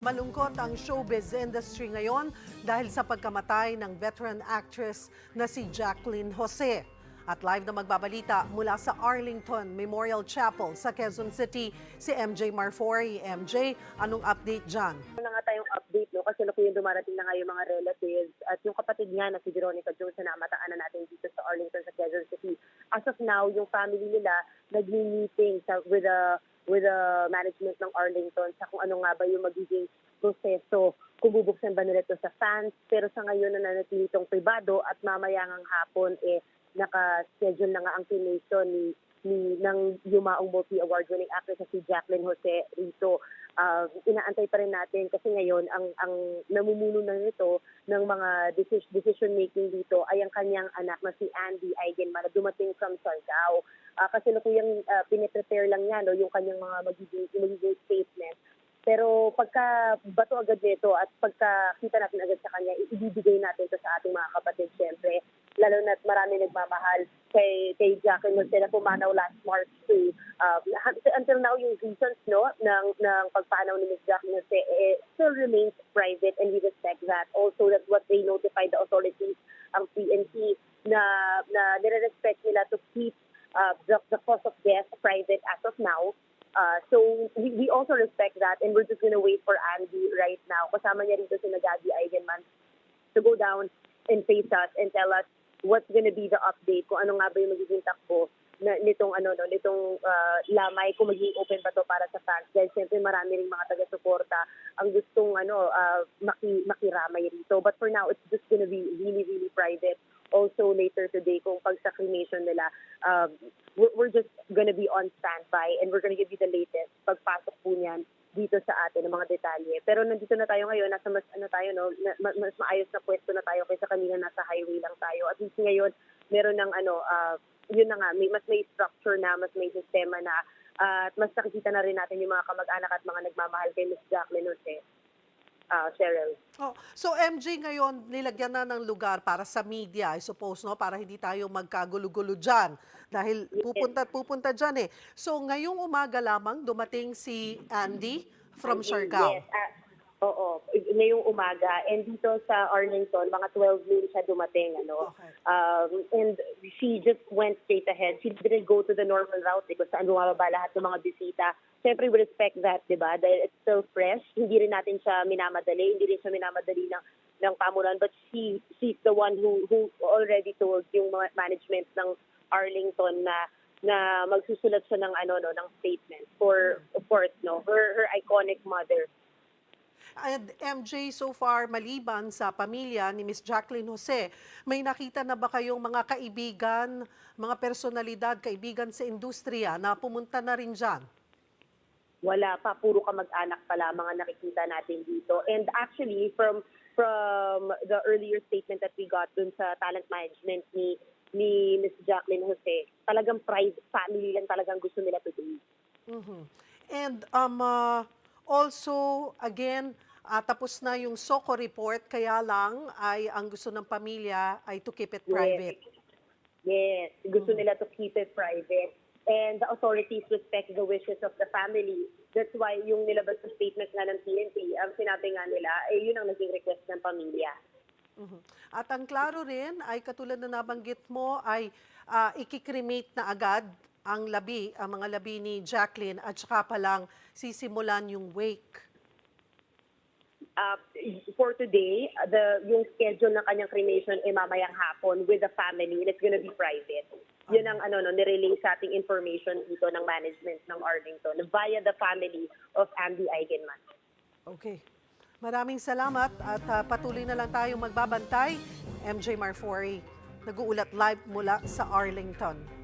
Malungkot ang showbiz industry ngayon dahil sa pagkamatay ng veteran actress na si Jacqueline Jose. At live na magbabalita mula sa Arlington Memorial Chapel sa Quezon City, si MJ Marfori. MJ, anong update dyan? Wala nga tayong update, no? Kasi yung dumarating na nga yung mga relatives at yung kapatid niya na si Veronica Jones na namataan na natin dito sa Arlington sa Quezon City. As of now, yung family nila nagmi-meeting sa, with the with the management ng Arlington sa kung ano nga ba yung magiging proseso kung bubuksan ba nila ito sa fans. Pero sa ngayon na nanatili itong privado at mamaya ngang hapon eh naka-schedule na nga ang cremation ni ni ng yumaong multi-award winning actress si Jacqueline Jose Rito. Uh, inaantay pa rin natin kasi ngayon ang ang namumuno na nito ng mga decision, making dito ay ang kanyang anak na si Andy Eigenman na dumating from Siargao. Uh, kasi nakuyang uh, piniprepare lang niya no, yung kanyang mga magiging, magiging statement. Pero pagka bato agad nito at pagka kita natin agad sa kanya, ibibigay natin to sa ating mga kapatid syempre. Lalo na't marami nagmamahal kay, kay Jacqueline Jose na pumanaw last March to uh, until now yung reasons no ng ng pagpanaw ni Ms. Jacqueline Jose eh, still remains private and we respect that. Also that's what they notified the authorities ang PNP na na nire-respect nila to keep uh, the, the cause of death private as of now. Uh, so we, we also respect that and we're just gonna wait for Andy right now. Kasama niya rito si Nagagi Eigenman to go down and face us and tell us what's gonna be the update, kung ano nga ba yung magiging takbo na, nitong ano no nitong uh, lamay kung magiging open pa to para sa fans. Dahil siyempre marami ring mga taga-suporta ang gustong ano uh, maki, makiramay rito. But for now it's just gonna be really really private also later today kung pag sa cremation nila. Um, we're, we're just gonna be on standby and we're gonna give you the latest pagpasok po niyan dito sa atin ng mga detalye. Pero nandito na tayo ngayon, nasa mas ano tayo no, na, mas, maayos na pwesto na tayo kaysa kanina nasa highway lang tayo. At least ngayon meron ng ano uh, yun na nga, may, mas may structure na, mas may sistema na uh, at mas nakikita na rin natin yung mga kamag-anak at mga nagmamahal kay Miss Jacqueline Jose. Uh, Cheryl. Oh, so MJ ngayon, nilagyan na ng lugar para sa media, I suppose, no? Para hindi tayo magkagulo-gulo dyan. Dahil pupunta pupunta dyan eh. So ngayong umaga lamang dumating si Andy from Siargao. Yes, ah, oo, ngayong umaga. And dito sa Arlington, mga 12 noon siya dumating. Ano? Okay. Um, and she just went straight ahead. She didn't go to the normal route eh, kung saan bumababa lahat ng mga bisita. Siyempre, we respect that, di ba? Dahil it's still fresh. Hindi rin natin siya minamadali. Hindi rin siya minamadali ng, ng pamulan. But she, she's the one who, who already told yung management ng Arlington na na magsusulat siya ng ano no ng statement for of course no her her iconic mother And MJ, so far, maliban sa pamilya ni Miss Jacqueline Jose, may nakita na ba kayong mga kaibigan, mga personalidad, kaibigan sa industriya na pumunta na rin dyan? Wala pa puro kamag-anak pa lamang ang nakikita natin dito and actually from from the earlier statement that we got dun sa talent management ni ni Miss Jacqueline Jose talagang private family lang talagang gusto nila to do Mhm. And um, uh, also, again, ah, tapos na yung SOCO report, kaya lang ay ang gusto ng pamilya ay to keep it private. Yes, gusto nila to keep it private. And the authorities respect the wishes of the family. That's why yung nilabas sa statement nga ng PNP, ang sinabi nga nila, eh, yun ang naging request ng pamilya. Mhm. At ang klaro rin ay katulad na nabanggit mo ay ah, ikikremate na agad ang labi, ang mga labi ni Jacqueline at saka pa lang sisimulan yung wake. uh, for today, uh, the yung schedule ng kanyang cremation ay mamayang hapon with the family and it's gonna be private. Yun ang ano no, nirelay sa ating information dito ng management ng Arlington via the family of Andy Eigenman. Okay. Maraming salamat at ah, patuloy na lang tayong magbabantay. MJ Marfori, nag-uulat live mula sa Arlington.